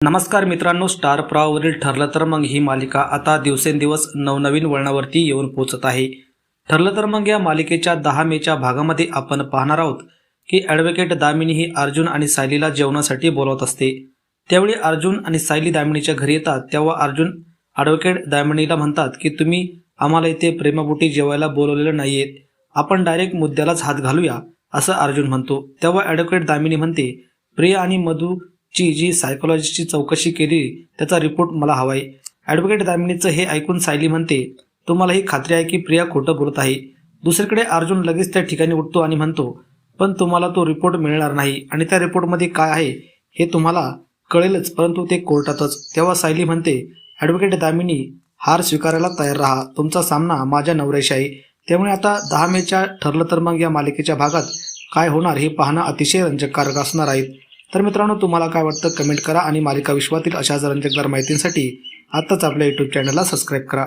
नमस्कार मित्रांनो स्टार प्रवाहवरील ठरलं तर मग ही मालिका आता दिवसेंदिवस नवनवीन वळणावरती येऊन पोचत आहे. ठरलं तर मग या मालिकेच्या दहा मेच्या भागामध्ये आपण पाहणार आहोत की ॲडव्होकेट दामिनी ही अर्जुन आणि सायलीला जेवणासाठी बोलवत असते. त्यावेळी अर्जुन आणि सायली दामिनीच्या घरी येतात तेव्हा अर्जुन ॲडव्होकेट दामिनीला म्हणतात की तुम्ही आम्हाला इथे प्रेमापोटी जेवायला बोलवलेलं नाहीयेत आपण डायरेक्ट मुद्द्यालाच हात घालूया असं अर्जुन म्हणतो. तेव्हा ॲडव्होकेट दामिनी म्हणते प्रिया आणि ची जी सायकोलॉजीची चौकशी केली त्याचा रिपोर्ट मला हवा आहे ॲडव्होकेट दामिनीचं हे ऐकून सायली म्हणते तुम्हाला ही खात्री आहे की प्रिया खोटं बोलत आहे. दुसरीकडे अर्जुन लगेच त्या ठिकाणी उठतो आणि म्हणतो पण तुम्हाला तो रिपोर्ट मिळणार नाही. आणि त्या रिपोर्टमध्ये काय आहे हे तुम्हाला कळेलच परंतु ते कोर्टातच. तेव्हा सायली म्हणते ॲडव्होकेट दामिनी हार स्वीकारायला तयार राहा. तुमचा सामना माझ्या नवऱ्याशी आहे. त्यामुळे आता दहा मेच्या ठरलं तर मग या मालिकेच्या भागात काय होणार हे पाहणं अतिशय रंजककारक असणार आहे. तर मित्रांनो तुम्हाला काय वाटतं? कमेंट करा आणि मालिका विश्वातील अशा रंजकदार माहितींसाठी आत्ताच आपल्या यूट्यूब चॅनलला सबस्क्राईब करा.